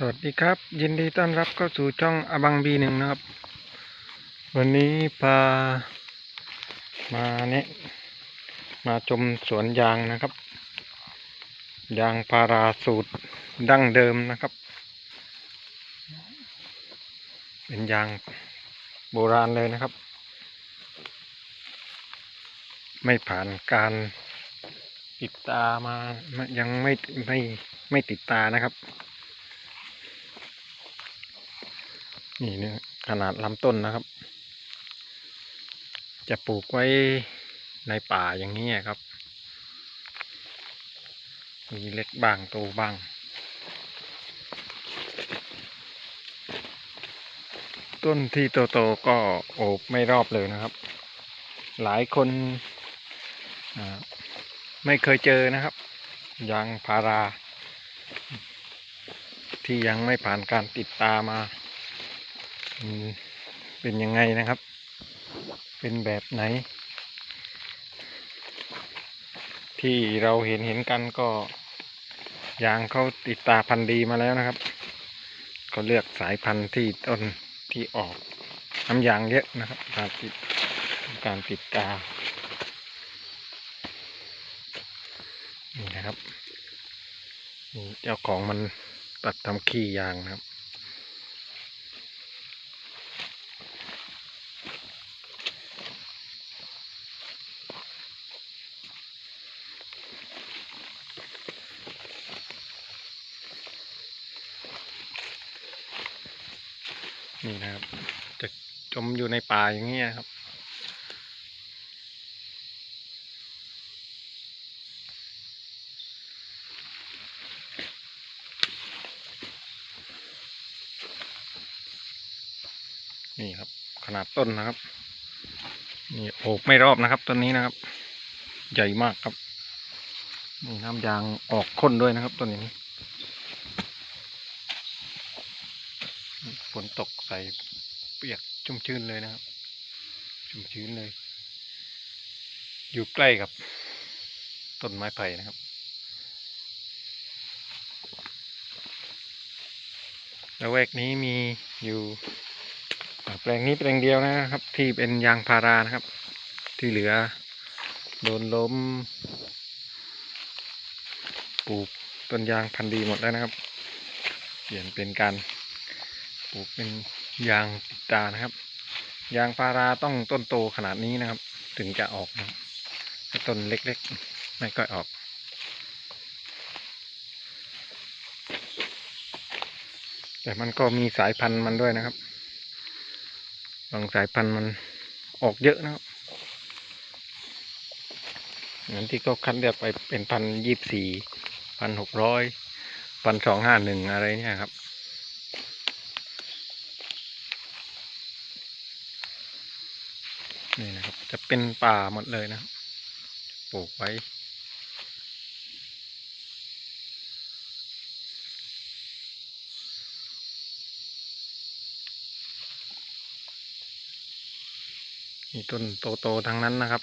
สวัสดีครับ ยินดีต้อนรับเข้าสู่ช่องอบังบีหนึ่งนะครับ วันนี้พามาเนี่ยมาชมสวนยางนะครับ ยางพาราสูตรดั้งเดิมนะครับ เป็นยางโบราณเลยนะครับ ไม่ผ่านการติดตามายังไม่ไม่ไม่ติดตานะครับ นี่เนี่ยขนาดลำต้นนะครับ จะปลูกไว้ในป่าอย่างนี้ครับ มีเล็กบ้างโตบ้าง ต้นที่โตๆก็โอบไม่รอบเลยนะครับ หลายคนไม่เคยเจอนะครับ ยางพารา ที่ยังไม่ผ่านการติดตามา เป็นยังไงนะครับ เป็นแบบไหน ที่เราเห็นเห็นกันก็ยางเขาติดตาพันธุ์ดีมาแล้วนะครับ ก็เลือกสายพันธุ์ที่ต้นที่ออกน้ำยางเยอะนะครับการติดการติดตานี่นะครับนี่เจ้าของมันตัดทำขี้ยางนะครับ นี่นะครับ จะจมอยู่ในป่าอย่างนี้ยครับ นี่ครับ ขนาดต้นนะครับ นี่โอบไม่รอบนะครับต้นนี้นะครับ ใหญ่มากครับ นี่น้ำยางออกข้นด้วยนะครับต้นนี้ ฝ นตกใส่เปียกชุ่มชื้นเลยนะครับ ชุ่มชื้นเลย อยู่ใกล้กับต้นไม้ไผ่นะครับ แล้วแวกนี้มีอยู่แปลงนี้แปลงเดียวนะครับ ที่เป็นยางพารานะครับ ที่เหลือโดนล้มปลูกต้นยางพันธุ์ดีหมดแล้วนะครับ เปลี่ยนเป็นการ ปลูกเป็นยางติดตานะครับ ยางพาราต้องต้นโตขนาดนี้นะครับ ถึงจะออกนะถ้าต้นเล็กๆ ไม่ก็ออก แต่มันก็มีสายพันธุ์มันด้วยนะครับ บางสายพันธุ์มันออกเยอะนะครับเหมือนที่เขาคัดเลือกไปเป็นพันยี่สี่พันหกร้อยพันสองห้าหนึ่งอะไรเนี่ยครับ นี่นะครับ จะเป็นป่าหมดเลยนะปลูกไว้ มีต้นโตๆทั้งนั้นนะครับ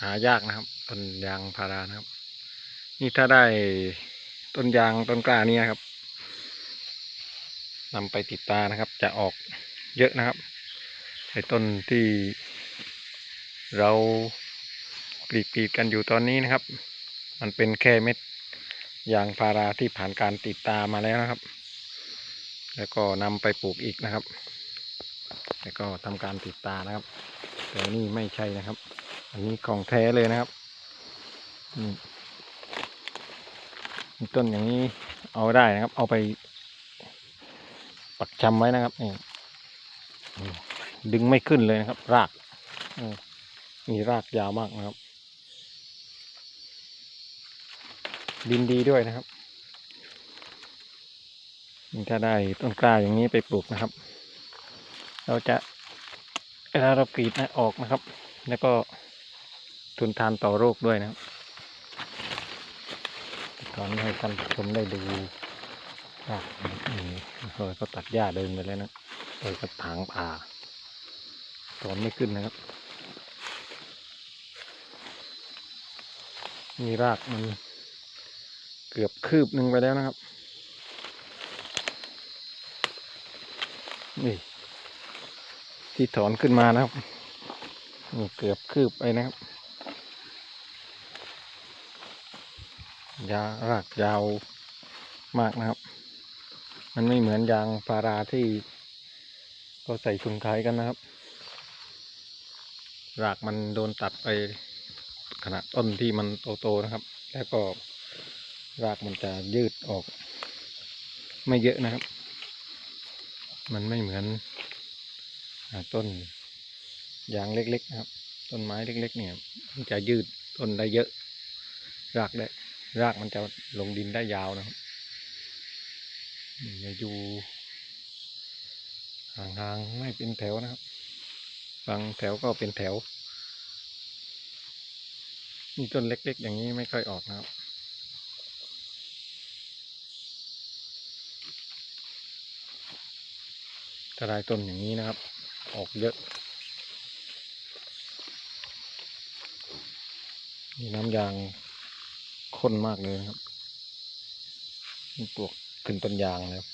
หายากนะครับต้นยางพารานะครับ นี่ถ้าได้ต้นยางต้นกล้านี่นะครับนำไปติดตานะครับ จะออกเยอะนะครับ ไอ้ต้นที่เรากรีดกรีดกันอยู่ตอนนี้นะครับ มันเป็นแค่เม็ดยางพาราที่ผ่านการติดตามาแล้วนะครับ แล้วก็นำไปปลูกอีกนะครับ แล้วก็ทำการติดตานะครับ แต่นี่ไม่ใช่นะครับ อันนี้ของแท้เลยนะครับอืมต้นอย่างนี้เอาได้นะครับ เอาไปปักชำไว้นะครับนี่ ดึงไม่ขึ้นเลยนะครับ รากมีรากยาวมากนะครับ ดินดีด้วยนะครับถ้าได้ต้นกล้าอย่างนี้ไปปลูกนะครับ เราจะเวลาเรากรีดนะออกนะครับ แล้วก็ทนทานต่อโรคด้วยนะครับตอนนี้ให้ท่านชมได้ดูรากนี่เฮ้ยเขาตัดหญ้าเดินไปแล้วนะโดยกระถางป่า ถอนไม่ขึ้นนะครับ มีรากมันเกือบคืบหนึ่งไปแล้วนะครับ นี่ ที่ถอนขึ้นมานะครับนี่เกือบคืบไปนะครับยารากยาวมากนะครับ มันไม่เหมือนยางพาราที่ก็ใส่ถุงขายกันนะครับ รากมันโดนตัดไปขณะต้นที่มันโตๆนะครับ แล้วก็รากมันจะยืดออก ไม่เยอะนะครับ มันไม่เหมือนอต้นยางเล็กๆนะครับ ต้นไม้เล็ก ๆ เนี่ย มันจะยืดต้นได้เยอะ รากได้รากมันจะลงดินได้ยาวนะครับนี่จะอยู่ห่างๆไม่เป็นแถวนะครับ บางแถวก็เป็นแถวนี่ต้นเล็ก ๆ อย่างนี้ไม่ค่อยออกนะครับถ้าไดต้นอย่างนี้นะครับ ออกเยอะนี่น้ำยางข้นมากเลยครับนี่ปลวกขึ้นต้นยางแล้วนี่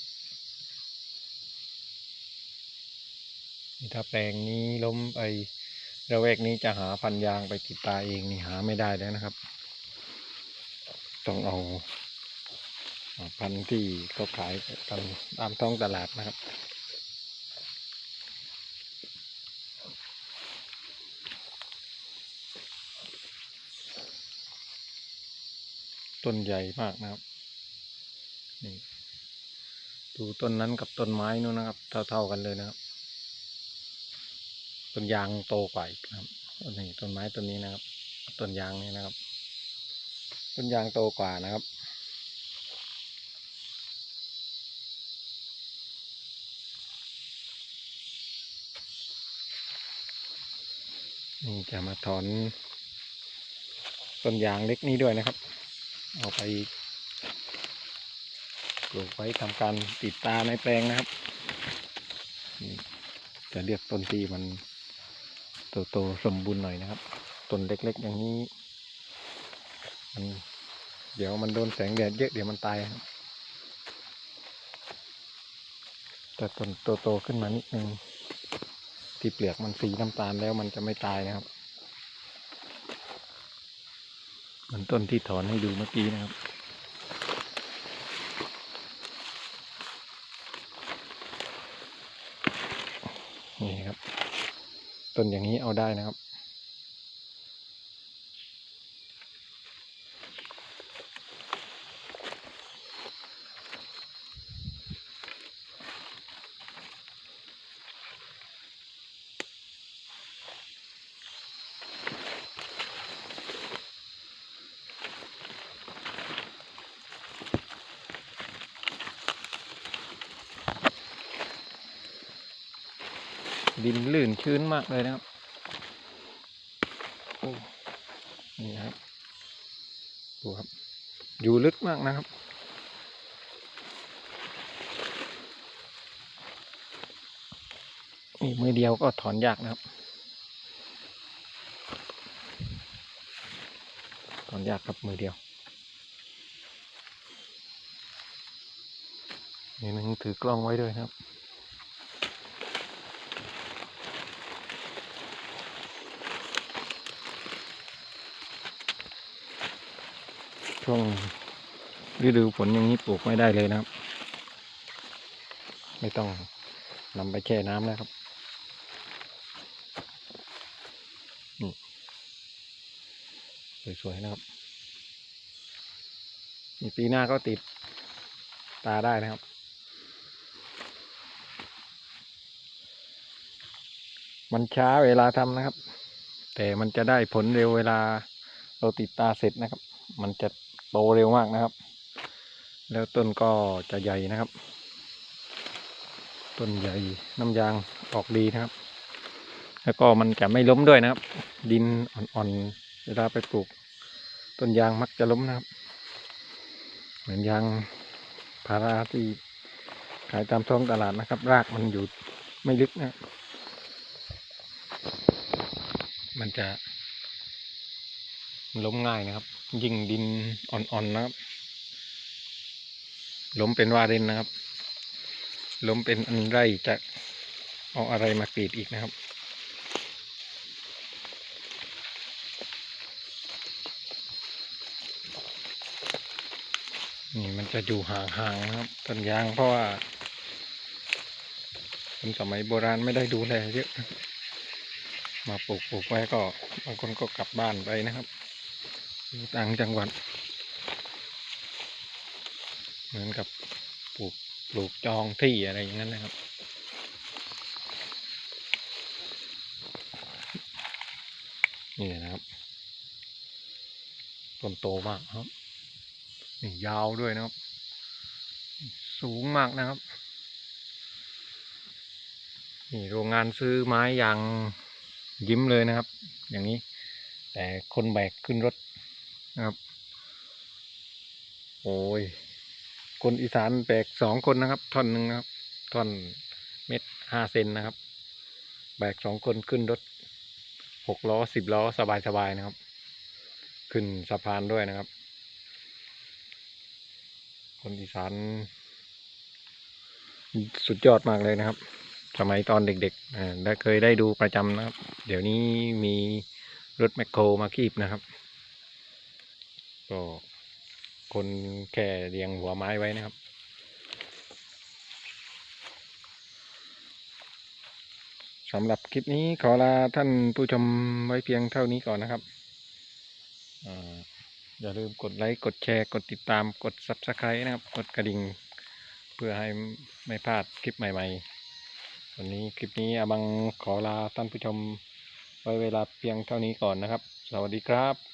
ถ้าแปลงนี้ล้มไประแวกนี้จะหาพันยางไปติดตาเองนี่หาไม่ได้แล้วนะครับ ต้องเอาพันที่เขาขายตามตามท้องตลาดนะครับ ต้นใหญ่มากนะครับนี่ดูต้นนั้นกับต้นไม้นู้นนะครับ เท่าๆกันเลยนะครับ ต้นยางโตกว่าอีกครับนี่ต้นไม้ต้นนี้นะครับ ต้นยางนี่นะครับ ต้นยางโตกว่านะครับ นี่จะมาถอนต้นยางเล็กนี้ด้วยนะครับ เอาไปปลูกไว้ทำการติดตาในแปลงนะครับนี่จะเรียกต้นที่มัน โตๆสมบูรณ์หน่อยนะครับต้นเล็กๆอย่างนี้มันเดี๋ยวมันโดนแสงแดดเยอะเดี๋ยวมันตายครับแต่ต้นโตๆขึ้นมานิดนึงที่เปลือกมันสีน้ำตาลแล้วมันจะไม่ตายนะครับเหมือนต้นที่ถอนให้ดูเมื่อกี้นะครับนี่ครับ ต้นอย่างนี้เอาได้นะครับ ดินลื่นชื้นมากเลยนะครับนี่นะครับดูครับ อยู่ลึกมากนะครับ นี่มือเดียวก็ถอนยากนะครับ ถอนยากครับมือเดียว นี่นึงถือกล้องไว้ด้วยนะครับ ช่วงฤดูฝนอย่างนี้ปลูกไม่ได้เลยนะครับ ไม่ต้องนำไปแช่น้ำแล้วครับนี่สวยๆนะครับนี่ปีหน้าก็ติดตาได้นะครับมันช้าเวลาทำนะครับ แต่มันจะได้ผลเร็วเวลาเราติดตาเสร็จนะครับ มันจะ โตเร็วมากนะครับ แล้วต้นก็จะใหญ่นะครับ ต้นใหญ่น้ำยางออกดีนะครับ แล้วก็มันจะไม่ล้มด้วยนะครับ ดินอ่อนๆเวลาไปปลูก ต้นยางมักจะล้มนะครับ เหมือนยางพาราที่ขายตามท้องตลาดนะครับ รากมันอยู่ไม่ลึกนะ มันจะล้มง่ายนะครับ ยิ่งดินอ่อนๆนะครับล้มเป็นว่าเล่นนะครับล้มเป็นอันไรจะเอาอะไรมากรีดอีกนะครับนี่มันจะอยู่ห่างๆนะครับต้นยางเพราะว่าคนสมัยโบราณไม่ได้ดูแลเยอะ มาปลูกปลูกไว้ก็บางคนก็กลับบ้านไปนะครับ อยู่ต่างจังหวัด เหมือนกับปลูกปลูกจองที่อะไรอย่างนั้นนะครับ นี่นะครับต้นโตมากครับ นี่ยาวด้วยนะครับ สูงมากนะครับ นี่โรงงานซื้อไม้อย่างยิ้มเลยนะครับ อย่างนี้ แต่คนแบกขึ้นรถ นะครับ โอ้ย คนอีสานแบกสองคนนะครับ ท่อนหนึ่งนะครับ ท่อนเม็ดห้าเซนนะครับ แบกสองคนขึ้นรถหกล้อสิบล้อสบายๆนะครับ ขึ้นสะพานด้วยนะครับ คนอีสานสุดยอดมากเลยนะครับ สมัยตอนเด็กๆได้เคยได้ดูประจำนะครับ เดี๋ยวนี้มีรถแมคโครมาคีบนะครับ ก็คนแค่เรียงหัวไม้ไว้นะครับ สำหรับคลิปนี้ขอลาท่านผู้ชมไว้เพียงเท่านี้ก่อนนะครับอย่าลืมกดไลค์ กดแชร์ กดติดตาม กด Subscribe นะครับ กดกระดิ่ง เพื่อให้ไม่พลาดคลิปใหม่ ๆ วันนี้คลิปนี้อาบังขอลาท่านผู้ชมไว้เวลาเพียงเท่านี้ก่อนนะครับ สวัสดีครับ